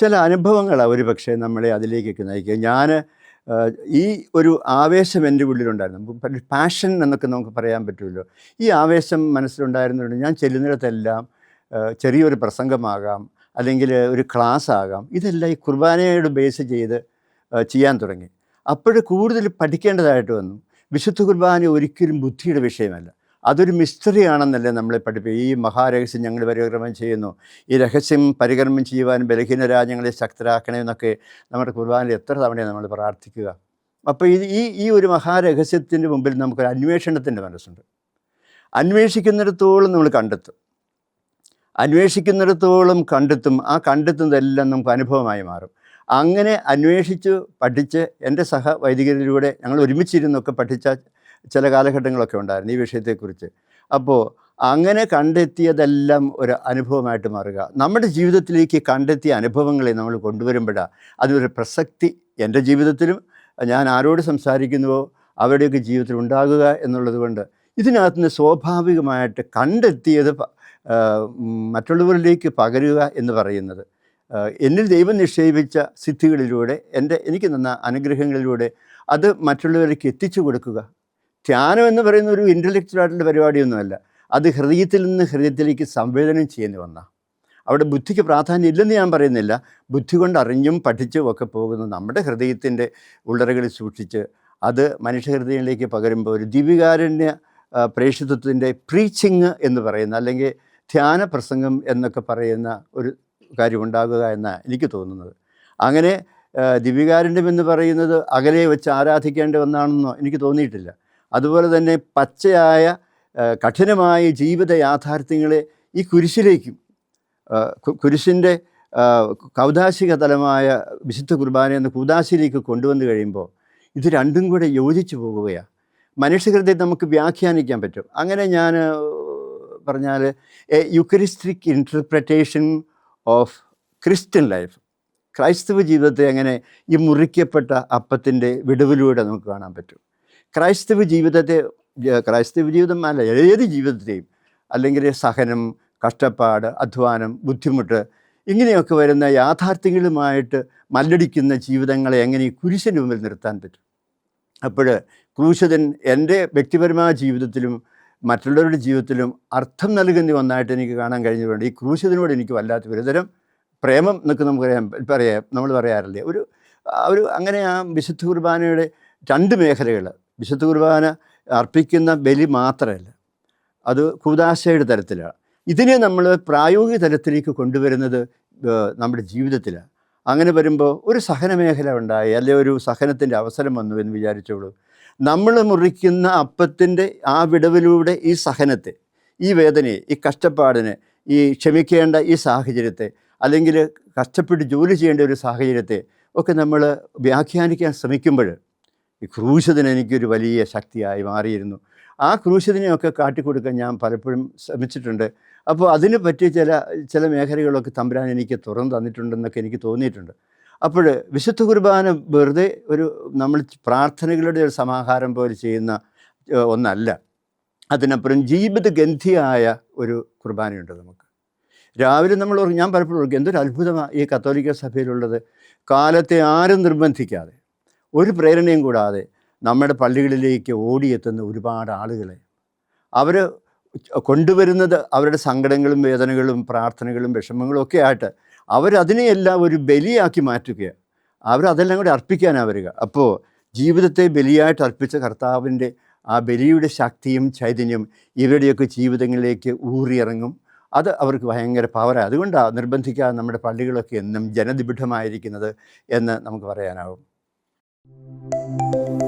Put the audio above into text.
ചില അനുഭവങ്ങളാണ് ഒരു പക്ഷേ നമ്മളെ അതിലേക്കൊക്കെ നയിക്കുക. ഞാൻ ഈ ഒരു ആവേശം എന്റെ ഉള്ളിലുണ്ടായിരുന്നു. പാഷൻ എന്നൊക്കെ നമുക്ക് പറയാൻ പറ്റുമല്ലോ. ഈ ആവേശം മനസ്സിലുണ്ടായിരുന്നുകൊണ്ട് ഞാൻ ചെല്ലുന്നിടത്തെല്ലാം ചെറിയൊരു പ്രസംഗമാകാം അല്ലെങ്കിൽ ഒരു ക്ലാസ് ആകാം ഇതെല്ലാം ഈ കുർബാനയോട് ബേസ് ചെയ്ത് ചെയ്യാൻ തുടങ്ങി. അപ്പോൾ കൂടുതൽ പഠിക്കേണ്ടതായിട്ട് വന്നു. വിശുദ്ധ കുർബാന ഒരിക്കലും ബുദ്ധിയുടെ വിഷയമല്ല. അതൊരു മിസ്റ്ററിയാണെന്നല്ലേ നമ്മളെ പഠിപ്പിക്കുക. ഈ മഹാരഹസ്യം ഞങ്ങൾ പരികർമ്മം ചെയ്യുന്നു. ഈ രഹസ്യം പരികർമ്മം ചെയ്യുവാൻ ബലഹീന രാജ്യങ്ങളെ ശക്തരാക്കണമെന്നൊക്കെ നമ്മുടെ കുർബാനയിൽ എത്ര തവണയാണ് നമ്മൾ പ്രാർത്ഥിക്കുക. അപ്പോൾ ഇത് ഈ ഈ ഒരു മഹാരഹസ്യത്തിന്റെ മുമ്പിൽ നമുക്കൊരു അന്വേഷണത്തിന്റെ മനസ്സുണ്ട്. അന്വേഷിക്കുന്നിടത്തോളം നമ്മൾ കണ്ടെത്തും. അന്വേഷിക്കുന്നിടത്തോളം കണ്ടെത്തും. ആ കണ്ടെത്തുന്നതെല്ലാം നമുക്ക് അനുഭവമായി മാറും. അങ്ങനെ അന്വേഷിച്ച് പഠിച്ച് എന്റെ സഹ വൈദികരിലൂടെ ഞങ്ങൾ ഒരുമിച്ചിരുന്നൊക്കെ പഠിച്ച ചില കാലഘട്ടങ്ങളൊക്കെ ഉണ്ടായിരുന്നു ഈ വിഷയത്തെക്കുറിച്ച്. അപ്പോൾ അങ്ങനെ കണ്ടെത്തിയതെല്ലാം ഒരു അനുഭവമായിട്ട് മാറുക. നമ്മുടെ ജീവിതത്തിലേക്ക് കണ്ടെത്തിയ അനുഭവങ്ങളെ നമ്മൾ കൊണ്ടുവരുമ്പോഴാണ് അതിനൊരു പ്രസക്തി. എന്റെ ജീവിതത്തിലും ഞാൻ ആരോട് സംസാരിക്കുന്നുവോ അവരുടെയൊക്കെ ജീവിതത്തിൽ ഉണ്ടാകുക എന്നുള്ളത് കൊണ്ട് ഇതിനകത്ത് നിന്ന് സ്വാഭാവികമായിട്ട് കണ്ടെത്തിയത് മറ്റുള്ളവരിലേക്ക് പകരുക എന്ന് പറയുന്നത്. എന്നിൽ ദൈവം നിക്ഷേപിച്ച സിദ്ധികളിലൂടെ എന്റെ എനിക്ക് തന്ന അനുഗ്രഹങ്ങളിലൂടെ അത് മറ്റുള്ളവരിലേക്ക് എത്തിച്ചു കൊടുക്കുക. ധ്യാനം എന്ന് പറയുന്ന ഒരു ഇന്റലക്ച്വൽ ആയിട്ടുള്ള പരിപാടിയൊന്നുമല്ല. അത് ഹൃദയത്തിൽ നിന്ന് ഹൃദയത്തിലേക്ക് സംവേദനം ചെയ്യുന്ന ഒന്നാണ് അവിടെ ബുദ്ധിക്ക് പ്രാധാന്യം ഇല്ലെന്ന് ഞാൻ പറയുന്നില്ല. ബുദ്ധി കൊണ്ട് അറിഞ്ഞും പഠിച്ചും ഒക്കെ പോകുന്ന നമ്മുടെ ഹൃദയത്തിന്റെ ഉള്ളറകളിൽ സൂക്ഷിച്ച് അത് മനുഷ്യഹൃദയങ്ങളിലേക്ക് പകരുമ്പോൾ ഒരു ദിവികാരണ്യ പ്രേക്ഷിതത്വത്തിന്റെ പ്രീച്ചിങ് എന്ന് പറയുന്ന അല്ലെങ്കിൽ ധ്യാന പ്രസംഗം എന്നൊക്കെ പറയുന്ന ഒരു കാര്യമുണ്ടാകുക എന്നാണ് എനിക്ക് തോന്നുന്നത്. അങ്ങനെ ദിവികാരണ്യം എന്ന് പറയുന്നത് അകലെ വെച്ച് ആരാധിക്കേണ്ട ഒന്നാണെന്നോ എനിക്ക് തോന്നിയിട്ടില്ല. അതുപോലെ തന്നെ പച്ചയായ കഠിനമായ ജീവിത യാഥാർത്ഥ്യങ്ങളെ ഈ കുരിശിലേക്കും കുരിശിന്റെ കൗദാശിക തലമായ വിശുദ്ധ കുർബാന എന്ന കൂതാശിയിലേക്ക് കൊണ്ടുവന്നു കഴിയുമ്പോൾ ഇത് രണ്ടും കൂടെ യോജിച്ചു പോകുകയാണ് മനുഷ്യകൃതയെ നമുക്ക് വ്യാഖ്യാനിക്കാൻ പറ്റും. അങ്ങനെ ഞാൻ പറഞ്ഞാൽ a eucharistic interpretation of Christian life ക്രൈസ്തവ ജീവിതത്തെ അങ്ങനെ ഈ മുറിക്കപ്പെട്ട അപ്പത്തിന്റെ വിടവിലൂടെ നമുക്ക് കാണാൻ പറ്റും. ക്രൈസ്തവ ജീവിതത്തെ ക്രൈസ്തവ ജീവിതം അല്ല ഏത് ജീവിതത്തെയും അല്ലെങ്കിൽ സഹനം കഷ്ടപ്പാട് അധ്വാനം ബുദ്ധിമുട്ട് ഇങ്ങനെയൊക്കെ വരുന്ന യാഥാർത്ഥ്യങ്ങളുമായിട്ട് മല്ലടിക്കുന്ന ജീവിതങ്ങളെ എങ്ങനെ കുരിശിന് മുമ്പിൽ നിർത്താൻ പറ്റും? അപ്പോൾ ക്രൂശതൻ എന്റെ വ്യക്തിപരമായ ജീവിതത്തിലും മറ്റുള്ളവരുടെ ജീവിതത്തിലും അർത്ഥം നൽകുന്ന ഒന്നായിട്ട് എനിക്ക് കാണാൻ കഴിഞ്ഞതുകൊണ്ട് ഈ ക്രൂശതിനോട് എനിക്ക് വല്ലാത്ത ഒരുതരം പ്രേമം എന്നൊക്കെ നമുക്ക് പറയാം നമ്മൾ പറയാറില്ലേ? ഒരു ഒരു അങ്ങനെ ആ വിശുദ്ധ കുർബാനയുടെ രണ്ട് മേഖലകൾ വിശുദ്ധ കുർബാന അർപ്പിക്കുന്ന ബലി മാത്രമല്ല. അത് കൂതാശയുടെ തരത്തിലാണ് ഇതിനെ നമ്മൾ പ്രായോഗിക തലത്തിലേക്ക് കൊണ്ടുവരുന്നത് നമ്മുടെ ജീവിതത്തിലാണ്. അങ്ങനെ വരുമ്പോൾ ഒരു സഹന മേഖല ഉണ്ടായി അല്ലെ ഒരു സഹനത്തിന്റെ അവസരം വന്നു എന്ന് വിചാരിച്ചോളൂ. നമ്മൾ മുറിക്കുന്ന അപ്പത്തിന്റെ ആ വിടവിലൂടെ ഈ സഹനത്തെ ഈ വേദനയെ ഈ കഷ്ടപ്പാടിനെ ഈ ക്ഷമിക്കേണ്ട ഈ സാഹചര്യത്തെ അല്ലെങ്കിൽ കഷ്ടപ്പെട്ട് ജോലി ചെയ്യേണ്ട ഒരു സാഹചര്യത്തെ ഒക്കെ നമ്മൾ വ്യാഖ്യാനിക്കാൻ ശ്രമിക്കുമ്പോൾ ഈ ക്രൂശതിന് എനിക്കൊരു വലിയ ശക്തിയായി മാറിയിരുന്നു. ആ ക്രൂശതിനെയൊക്കെ കാട്ടിക്കൊടുക്കാൻ ഞാൻ പലപ്പോഴും ശ്രമിച്ചിട്ടുണ്ട്. അപ്പോൾ അതിന് പറ്റിയ ചില ചില മേഖലകളൊക്കെ തമ്പുരാൻ എനിക്ക് തുറന്നു തന്നിട്ടുണ്ടെന്നൊക്കെ എനിക്ക് തോന്നിയിട്ടുണ്ട്. അപ്പോൾ വിശുദ്ധ കുർബാന വെറുതെ ഒരു നമ്മൾ പ്രാർത്ഥനകളുടെ ഒരു സമാഹാരം പോലെ ചെയ്യുന്ന ഒന്നല്ല. അതിനപ്പുറം ജീവിത ഗന്ധിയായ ഒരു കുർബാനയുണ്ട് നമുക്ക്. രാവിലെ നമ്മൾ ഞാൻ പലപ്പോഴും ഓർക്കും എന്തൊരു അത്ഭുതമാണ് ഈ കത്തോലിക്ക സഭയിലുള്ളത്. കാലത്തെ ആരും നിർബന്ധിക്കാതെ ഒരു പ്രേരണയും കൂടാതെ നമ്മുടെ പള്ളികളിലേക്ക് ഓടിയെത്തുന്ന ഒരുപാട് ആളുകളെ. അവർ കൊണ്ടുവരുന്നത് അവരുടെ സങ്കടങ്ങളും വേദനകളും പ്രാർത്ഥനകളും വിഷമങ്ങളും ഒക്കെ ആയിട്ട് അവരതിനെയെല്ലാം ഒരു ബലിയാക്കി മാറ്റുകയാണ്. അവരതെല്ലാം കൂടി അർപ്പിക്കാനാണ് വരിക. അപ്പോൾ ജീവിതത്തെ ബലിയായിട്ട് അർപ്പിച്ച കർത്താവിന്റെ ആ ബലിയുടെ ശക്തിയും ചൈതന്യം ഇവരുടെയൊക്കെ ജീവിതങ്ങളിലേക്ക് ഊറിയിറങ്ങും. അത് അവർക്ക് ഭയങ്കര പവറാണ്. അതുകൊണ്ടാണ് നിർബന്ധിക്കാതെ നമ്മുടെ പള്ളികളൊക്കെ എന്നും ജനനിബിഡമായിരിക്കുന്നത് എന്ന് നമുക്ക് പറയാനാവും. Thank you.